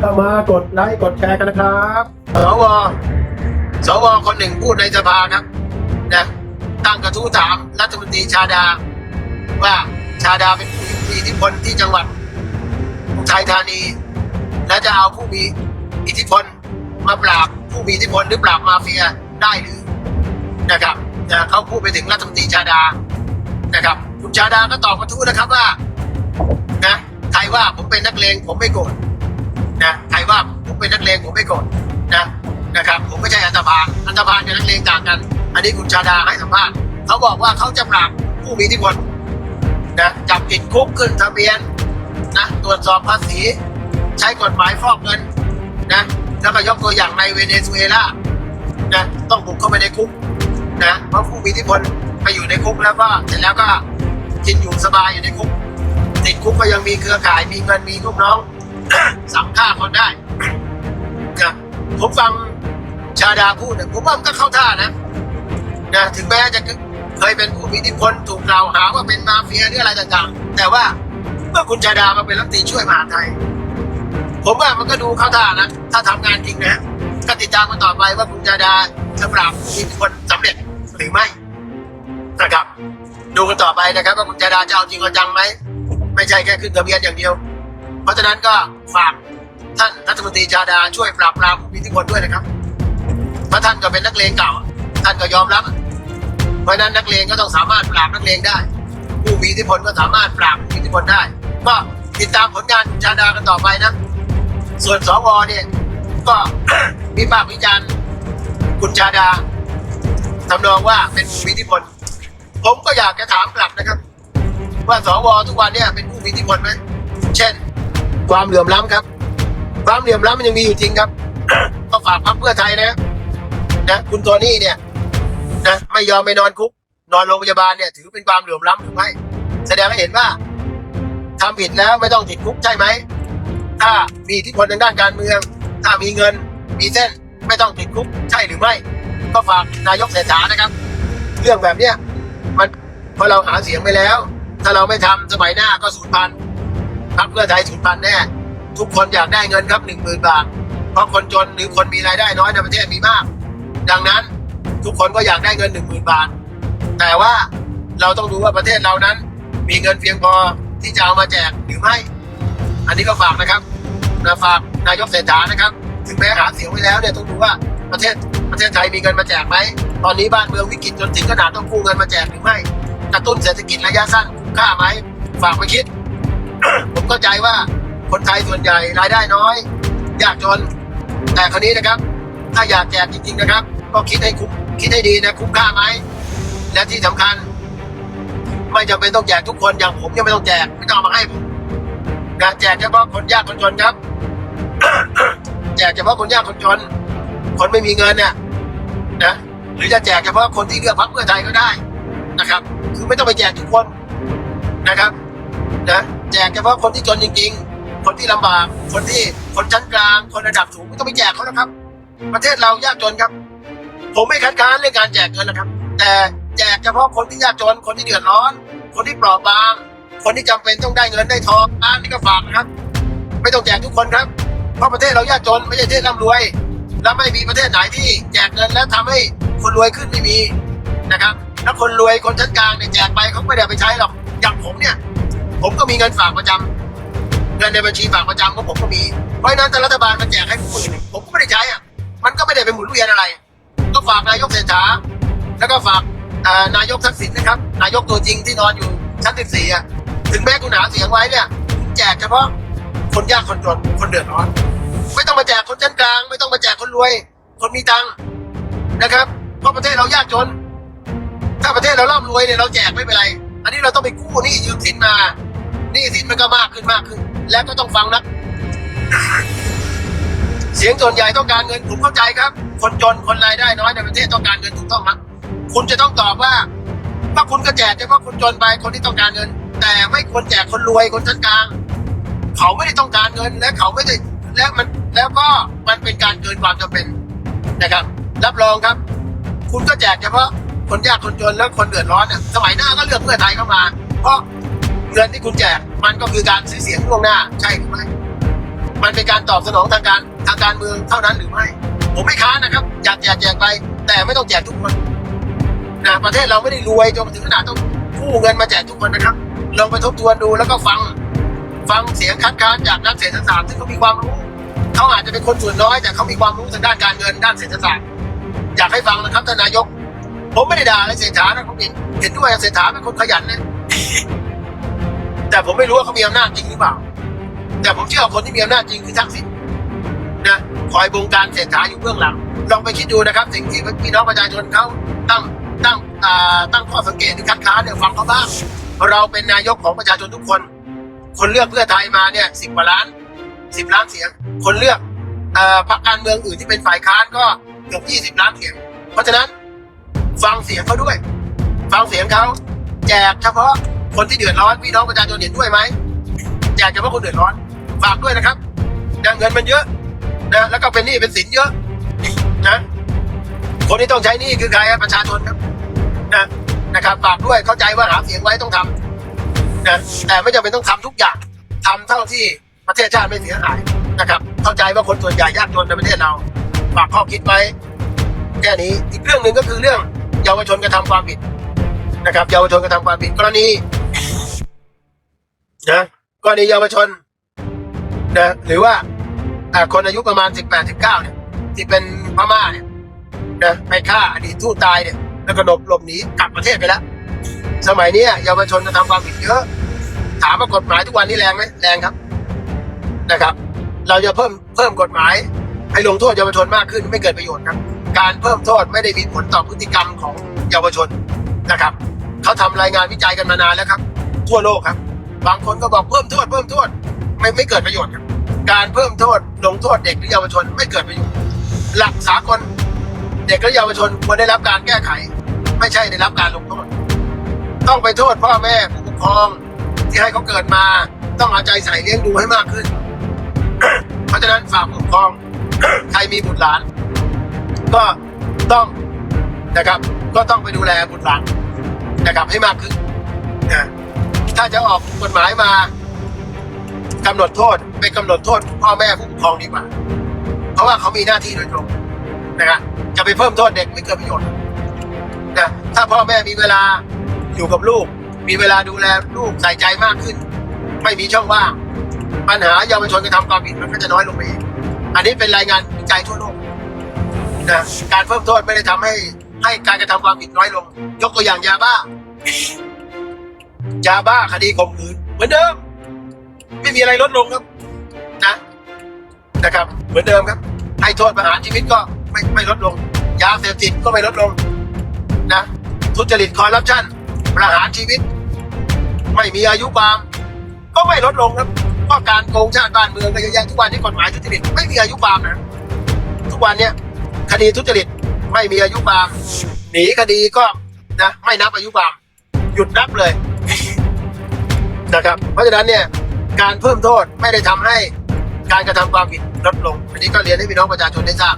เข้ามากดไลค์กดแชร์กันนะครับสวสวคนหนึ่งพูดในสภาครับนะตั้งกระทู้ถามรัฐมนตรีชาดา ว่าชาดาเป็นผู้มีอิทธิพลที่จังหวัดอุทัยธานี และจะเอาผู้มีอิทธิพลมาปราบผู้มีอิทธิพลหรือปราบมาเฟียได้หรือนะครับนะเขาพูดไปถึงรัฐมนตรีชาดานะครับคุณชาดาก็ตอบกระทู้นะครับว่านะใครว่าผมเป็นนักเลงผมไม่โกรธ นะใครว่าผมเป็นนักเลงผมไม่โกรธนะนะครับ ผมไม่ใช่อันตพาลอันตพาลกับนักเลงต่างกัน อันนี้คุณชาดาให้สัมภาษณ์เขาบอกว่าเขาจะปราบผู้มีอิทธิพลนะจับติดคุกขึ้นทะเบียนนะตรวจสอบภาษี ใช้กฎหมายฟอกเงินนะแล้วก็ยกตัวอย่างในเวเนซุเอลานะต้องบุกเข้าไปในคุกนะเพราะผู้มีอิทธิพลไปอยู่ในคุกแล้วก็เสร็จแล้วก็กินอยู่สบายอยู่ในคุกติดคุกก็ยังมีเครือข่ายมีเงินมีลูกน้อง สั่งฆ่าคนได้นะผมฟังชาดาพูดเนี่ยผมว่ามันก็เข้าท่านะนะถึงแม้จะเคยเป็นผู้มีอิทธิพลถูกกล่าวหาว่าเป็นมาเฟียหรืออะไรต่างๆ แต่ว่าเมื่อคุณชาดามาเป็นรัฐมนตรีช่วยมหาไทย ผมว่ามันก็ดูเข้าท่านะถ้าทำงานจริงนะก็ติดตามกันต่อไปว่าคุณชาดาจะปราบผู้มีอิทธิพลสำเร็จหรือไม่นะครับ ดูกันต่อไปนะครับว่าคุณชาดาจะเอาจริงเอาจังไหมไม่ใช่แค่ขึ้นทะเบียนอย่างเดียว เพราะฉะนั้นก็ฝากท่านรัฐมนตรีชาดาช่วยปราบปรามผู้มีอิทธิพลด้วยนะครับเพราะท่านก็เป็นนักเลงเก่า ท่านก็ยอมรับ เพราะฉะนั้นนักเลงก็ต้องสามารถปราบนักเลงได้ ผู้มีอิทธิพลก็สามารถปราบผู้มีอิทธิพลได้ ก็ติดตามผลงานคุณชาดากันต่อไปนะ ส่วนสวเนี่ยก็มีปากวิจารณ์คุณชาดาทำนองว่าเป็นผู้มีอิทธิพล ผมก็อยากจะถามกลับนะครับ ว่าสวทุกวันเนี่ยเป็นผู้มีอิทธิพลไหมเช่น ความเหลื่อมล้ำครับ ความเหลื่อมล้ำมันยังมีอยู่จริงครับ ก็ฝากพรรคเพื่อไทยนะนะคุณโทนี่เนี่ยนะไม่ยอมไปนอนคุก นอนโรงพยาบาลเนี่ย ถือเป็นความเหลื่อมล้ำหรือไม่แสดงให้เห็นว่าทำผิดแล้วไม่ต้องติดคุกใช่ไหมถ้ามีอิทธิพลทางด้านการเมือง ถ้ามีเงิน มีเส้นไม่ต้องติดคุกใช่หรือไม่ ก็ฝากนายกเศรษฐานะครับ เรื่องแบบเนี้ยมันพอเราหาเสียงไปแล้ว ถ้าเราไม่ทำสมัยหน้าก็สูญพันธุ์ พรรคเพื่อไทยสูญพันธุ์แน่ ทุกคนอยากได้เงินครับหนึ่งหมื่นบาท เพราะคนจนหรือคนมีรายได้น้อยในประเทศมีมาก ดังนั้นทุกคนก็อยากได้เงินหนึ่งหมื่นบาท แต่ว่าเราต้องดูว่าประเทศเรานั้น มีเงินเพียงพอที่จะเอามาแจกหรือไม่ อันนี้ก็ฝากนะครับนะฝากนายกเศรษฐานะครับ ถึงแม้หาเสียงไว้แล้วเนี่ยต้องดูว่าประเทศประเทศไทยมีเงินมาแจกไหม ตอนนี้บ้านเมืองวิกฤตจนถึงขนาดต้องกู้เงินมาแจกหรือไม่ กระตุ้นเศรษฐกิจระยะสั้นคุ้มค่าไหม ฝากไปคิด ผมเข้าใจว่าคนไทยส่วนใหญ่รายได้น้อย ยากจน แต่คราวนี้นะครับ ถ้าอยากแจกจริง ๆนะครับ ก็คิดให้คุ้มคิดให้ดีนะคุ้มค่าไหมและที่สำคัญ ไม่จำเป็นต้องแจกทุกคนอย่างผมยังไม่ต้องแจกไม่ต้องเอามาให้ผมนะแจกเฉพาะคนยากคนจนครับ แจกเฉพาะคนยากคนจน คนไม่มีเงินเนี่ยนะหรือจะแจกเฉพาะคนที่เลือกพรรคเพื่อไทยก็ได้นะครับ คือไม่ต้องไปแจกทุกคนนะครับ นะ แจกเฉพาะคนที่จนจริง ๆ คนที่ลำบาก คนที่คนชั้นกลาง คนระดับสูงไม่ต้องไปแจกเขานะครับ ประเทศเรายากจนครับ ผมไม่คัดค้านเรื่องการแจกเงินนะครับ แต่แจกเฉพาะคนที่ยากจน คนที่เดือดร้อน คนที่เปราะบาง คนที่จำเป็นต้องได้เงินได้ทองอันนี้ก็ฝากนะครับ ไม่ต้องแจกทุกคนครับ เพราะประเทศเรายากจนไม่ใช่ประเทศร่ำรวย และไม่มีประเทศไหนที่แจกเงินแล้วทำให้คนรวยขึ้นไม่มีนะครับแล้วคนรวยคนชั้นกลางเนี่ยแจกไปเขาไม่ได้ไปใช้หรอกอย่างผมเนี่ย มก็มีเงินฝากประจำเงินในบัญชีฝากประจำของผมก็มี เพราะนั้นถ้ารัฐบาลมันแจกให้ผู้อื่นผมก็ไม่ได้ใช้อะ มันก็ไม่ได้เป็นหมุนเวียนอะไร ก็ฝากนายกเศรษฐา แล้วก็ฝากนายกทักษิณนะครับ นายกตัวจริงที่นอนอยู่ชั้น14อะ ถึงแม้คุณหาเสียงไว้เนี่ยแจกเฉพาะคนยากคนจนคนเดือดร้อน ไม่ต้องมาแจกคนชั้นกลาง ไม่ต้องมาแจกคนรวย คนมีตังค์นะครับ เพราะประเทศเรายากจน ถ้าประเทศเราร่ำรวยเนี่ยเราแจกไม่เป็นไร อันนี้เราต้องไปกู้นี้ยืมสินมา หนี้สินมันก็มากขึ้นมากขึ้น แล้วก็ต้องฟังนะเสียงส่วนใหญ่ต้องการเงินผมเข้าใจครับ คนจนคนรายได้น้อยในประเทศต้องการเงินถูกต้องครับคุณจะต้องตอบว่าว่าคุณก็แจกเฉพาะคนจนไปคนที่ต้องการเงิน แต่ไม่ควรแจกคนรวยคนชั้นกลาง เขาไม่ได้ต้องการเงินและเขาไม่ได้แล้วมันแล้วก็มันเป็นการเกินความจำเป็นนะครับ รับรองครับ คุณก็แจกเฉพาะคนยากคนจนและคนเดือดร้อนเนี่ยสมัยหน้าก็เลือกเพื่อไทยเข้ามา เพราะ เงินที่คุณแจกมันก็คือการซื้อเสียงล่วงหน้า ใช่หรือไม่มันเป็นการตอบสนองทางการทางการเมืองเท่านั้นหรือไม่ ผมไม่ค้านนะครับอยากแจกแจกไป แต่ไม่ต้องแจกทุกคนนะประเทศเราไม่ได้รวยจนถึงขนาดต้องกู้เงินมาแจกทุกคนนะครับลองไปทบทวนดูแล้วก็ฟังฟังเสียงคัดค้านจากนักเศรษฐศาสตร์ซึ่งเขามีความรู้เขาอาจจะเป็นคนส่วนน้อยแต่เขามีความรู้ทางด้านการเงินด้านเศรษฐศาสตร์อยากให้ฟังนะครับท่านนายก ผมไม่ได้ด่าเลยเศรษฐานะผมเห็นเห็นด้วยเศรษฐาเป็นคนขยันนะ แต่ผมไม่รู้ว่าเขามีอำนาจจริงหรือเปล่า แต่ผมเชื่อคนที่มีอำนาจจริงคือทักษิณนะคอยบงการเศรษฐาอยู่เบื้องหลัง ลองไปคิดดูนะครับ สิ่งที่พี่น้องประชาชนเขาตั้งตั้งอ่าตั้งข้อสังเกตหรือคัดค้านเนี่ยฟังเขาบ้างเราเป็นนายกของประชาชนทุกคน คนเลือกเพื่อไทยมาเนี่ยสิบกว่าล้านสิบล้านเสียง คนเลือกอ่อพรรคการเมืองอื่นที่เป็นฝ่ายค้านก็เกือบยี่สิบล้านเสียง เพราะฉะนั้นฟังเสียงเขาด้วย ฟังเสียงเขาแจกเฉพาะ คนที่เดือดร้อนพี่น้องประชาชนเห็นด้วยไหมแจกเฉพาะคนเดือดร้อนฝากด้วยนะครับนะเงินมันเยอะนะแล้วก็เป็นหนี้เป็นสินเยอะนะคนที่ต้องใช้หนี้คือใครประชาชนครับนะนะครับฝากด้วยเข้าใจว่าหาเสียงไว้ต้องทำนะแต่ไม่จำเป็นต้องทำทุกอย่างทำเท่าที่ประเทศชาติไม่เสียหายนะครับ เข้าใจว่าคนส่วนใหญ่ยากจนในประเทศเราฝากข้อคิดไว้แค่นี้อีกเรื่องหนึ่งก็คือเรื่องเยาวชนกระทำความผิดนะครับ เยาวชนกระทำความผิดกรณี นะกรณีเยาวชนนะหรือว่าคนอายุประมาณสิบแปดสิบเก้าเนี่ยที่เป็นพม่าเนี่ยนะไปฆ่าอดีตทูตตายเนี่ยแล้วก็หลบหลบหนีกลับประเทศไปแล้ว สมัยนี้เยาวชนกระทำความผิดเยอะ ถามว่ากฎหมายทุกวันนี้แรงไหมแรงครับนะครับ เราจะเพิ่มเพิ่มกฎหมาย ให้ลงโทษเยาวชนมากขึ้นไม่เกิดประโยชน์ครับ การเพิ่มโทษไม่ได้มีผลต่อพฤติกรรมของเยาวชนนะครับเขาทำรายงานวิจัยกันมานานแล้วครับ ทั่วโลกครับ บางคนก็บอกเพิ่มโทษเพิ่มโทษไม่ไม่เกิดประโยชน์ครับการเพิ่มโทษลงโทษเด็กหรือเยาวชนไม่เกิดประโยชน์ หลักสากลเด็กและเยาวชนควรได้รับการแก้ไข ไม่ใช่ได้รับการลงโทษ ต้องไปโทษพ่อแม่ผู้ปกครองที่ให้เขาเกิดมา ต้องเอาใจใส่เลี้ยงดูให้มากขึ้น เพราะฉะนั้นฝากผู้ปกครองใครมีบุตรหลาน ก็ต้องนะครับ ก็ต้องไปดูแลบุตรหลานนะครับให้มากขึ้นนะ ถ้าจะออกกฎหมายมากำหนดโทษไปกำหนดโทษพ่อแม่ผู้ปกครองดีกว่า เพราะว่าเขามีหน้าที่โดยตรงนะครับจะไปเพิ่มโทษเด็กไม่เกิดประโยชน์นะถ้าพ่อแม่มีเวลาอยู่กับลูก มีเวลาดูแลลูกใส่ใจมากขึ้น ไม่มีช่องว่างปัญหาเยาวชนกระทำความผิดมันก็จะน้อยลงไปอันนี้เป็นรายงานวิจัยทั่วโลกนะการเพิ่มโทษไม่ได้ทำให้ให้การกระทำความผิดน้อยลง ยกตัวอย่างยาบ้า ยาบ้าคดีข่มขืนเหมือนเดิม ไม่มีอะไรลดลงครับ นะ นะครับ เหมือนเดิมครับ ให้โทษประหารชีวิตก็ไม่ไม่ลดลง ยาเสพติดก็ไม่ลดลง นะ ทุจริตคอร์รัปชันประหารชีวิต ไม่มีอายุความก็ไม่ลดลงครับเพราะการโกงชาติบ้านเมืองก็เยอะแยะทุกวันนี้กฎหมายทุจริตไม่มีอายุความนะ ทุกวันเนี้ยคดีทุจริตไม่มีอายุความหนีคดีก็นะไม่นับอายุความหยุดนับเลย นะครับ เพราะฉะนั้นเนี่ยการเพิ่มโทษไม่ได้ทำให้การกระทำความผิดลดลง อันนี้ก็เรียนให้พี่น้องประชาชนได้ทราบ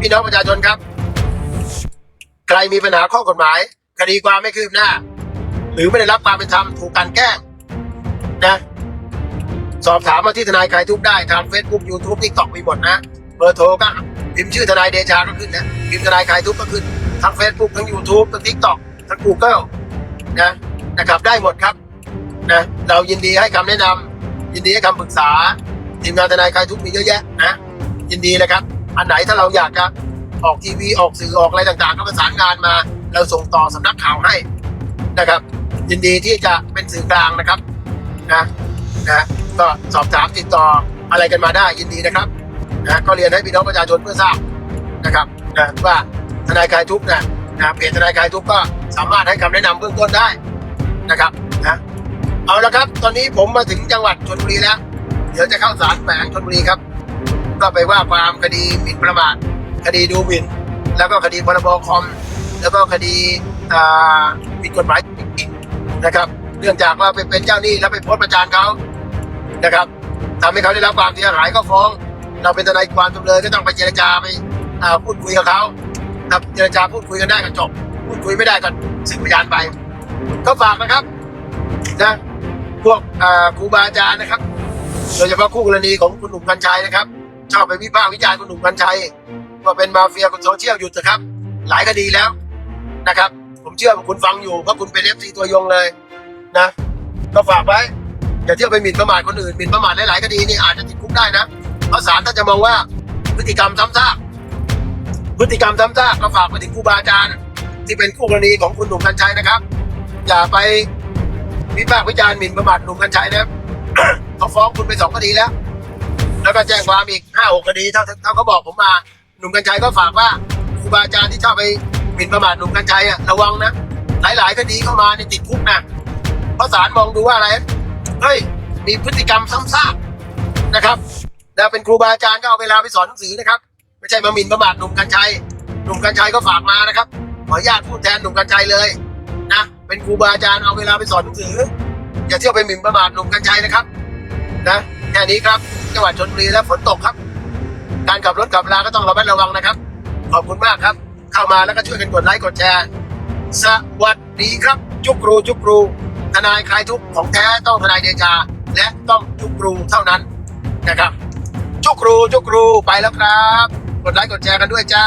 พี่น้องประชาชนครับ ใครมีปัญหาข้อกฎหมาย คดีความไม่คืบหน้า หรือไม่ได้รับความเป็นธรรมถูกกลันแกล้งนะสอบถามมาที่ทนายคลายทุกได้ทาง Facebook YouTube TikTok มีหมดนะ เบอร์โทรก็พิมพ์ชื่อทนายเดชาก็ขึ้นนะพิมพ์ทนายคลายทุกก็ขึ้นทั้ง Facebook ทั้ง YouTube ทั้ง TikTok ทั้ง Google นะนะครับได้หมดครับ นะ เรายินดีให้คำแนะนำยินดีให้คำปรึกษา ทีมงานทนายคลายทุกข์มีเยอะแยะนะ ยินดีเลยครับ อันไหนถ้าเราอยากจะออกทีวีออกสื่อออกอะไรต่างๆ ก็ประสานงานมา เราส่งต่อสำนักข่าวให้นะครับ ยินดีที่จะเป็นสื่อกลางนะครับนะนะก็สอบถามติดต่ออะไรกันมาได้ยินดีนะครับนะก็เรียนให้พี่น้องประชาชนเพื่อทราบนะครับนะว่าทนายคลายทุกข์นะนะเพจทนายคลายทุกข์ก็สามารถให้คำแนะนำเบื้องต้นได้นะครับนะ เอาละครับ ตอนนี้ผมมาถึงจังหวัดชลบุรีแล้ว เดี๋ยวจะเข้าศาลแฝงชลบุรีครับ ก็ไปว่าความคดีหมิ่นประมาทคดีดูหมิ่น แล้วก็คดีพรบคอม แล้วก็คดีอ่าผิดกฎหมายอีกนะครับ เนื่องจากว่าไปเป็นเจ้าหนี้แล้วไปโพสต์ประจานเขานะครับทำให้เขาได้รับความเสียหายก็ฟ้อง เราเป็นทนายความจำเลยก็ต้องไปเจรจาไปอ่าพูดคุยกับเขาครับเจรจาพูดคุยกันได้ก็จบ พูดคุยไม่ได้ก็สืบพยานไป ก็ฝากนะครับนะ พวกครูบาอาจารย์นะครับ โดยเฉพาะคู่กรณีของคุณหนุ่มกัญชัยนะครับ ชอบไปวิพากษ์วิจารณ์คุณหนุ่มกัญชัยว่าเป็นมาเฟียคนโซเชียลหยุดเถอะครับ หลายคดีแล้วนะครับ ผมเชื่อว่าคุณฟังอยู่เพราะคุณเป็นเอฟซีตัวยงเลยนะ ก็ฝากไว้อย่าเที่ยวไปหมิ่นประมาทคนอื่นหมิ่นประมาทหลายๆคดีนี่อาจจะติดคุกได้นะเพราะศาลท่านจะมองว่าพฤติกรรมซ้ำซากพฤติกรรมซ้ำซากก็ฝากไปถึงครูบาอาจารย์ที่เป็นคู่กรณีของคุณหนุ่มกัญชัยนะครับ อย่าไป วิพากษ์วิจารณ์หมิ่นประมาทหนุ่มกัญชัยนะครับเขาฟ้องคุณไปสองคดีแล้ว แล้วก็แจ้งความอีกห้าหกคดีเท่าเท่าเขาบอกผมมาหนุ่มกัญชัยก็ฝากว่าครูบาอาจารย์ที่ชอบไปหมิ่นประมาทหนุ่มกัญชัยอะระวังนะหลายๆคดีเข้ามาในยติดคุกนะเพราะศาลมองดูว่าอะไรเฮ้ยมีพฤติกรรมซ้ำซากนะครับแล้วเป็นครูบาอาจารย์ก็เอาเวลาไปสอนหนังสือนะครับ ไม่ใช่มาหมิ่นประมาทหนุ่มกัญชัยหนุ่มกัญชัยก็ฝากมานะครับขออนุญาตพูดแทนหนุ่มกัญชัยเลย เป็นครูบาอาจารย์เอาเวลาไปสอนหนังสือ อย่าเที่ยวไปหมิ่นประมาทหนุ่มกัญชัยนะครับ นะแค่นี้ครับจังหวัดชนบุรีและฝนตกครับ การขับรถขับลาก็ต้องระมัดระวังนะครับ ขอบคุณมากครับ เข้ามาแล้วก็ช่วยกันกดไลค์กดแชร์ สวัสดีครับ จุกครูจุกครูทนายคลายทุกของแท้ต้องทนายเดชา และต้องจุกครูเท่านั้นนะครับ จุกครูจุกครูไปแล้วครับ กดไลค์กดแชร์กันด้วยจ้า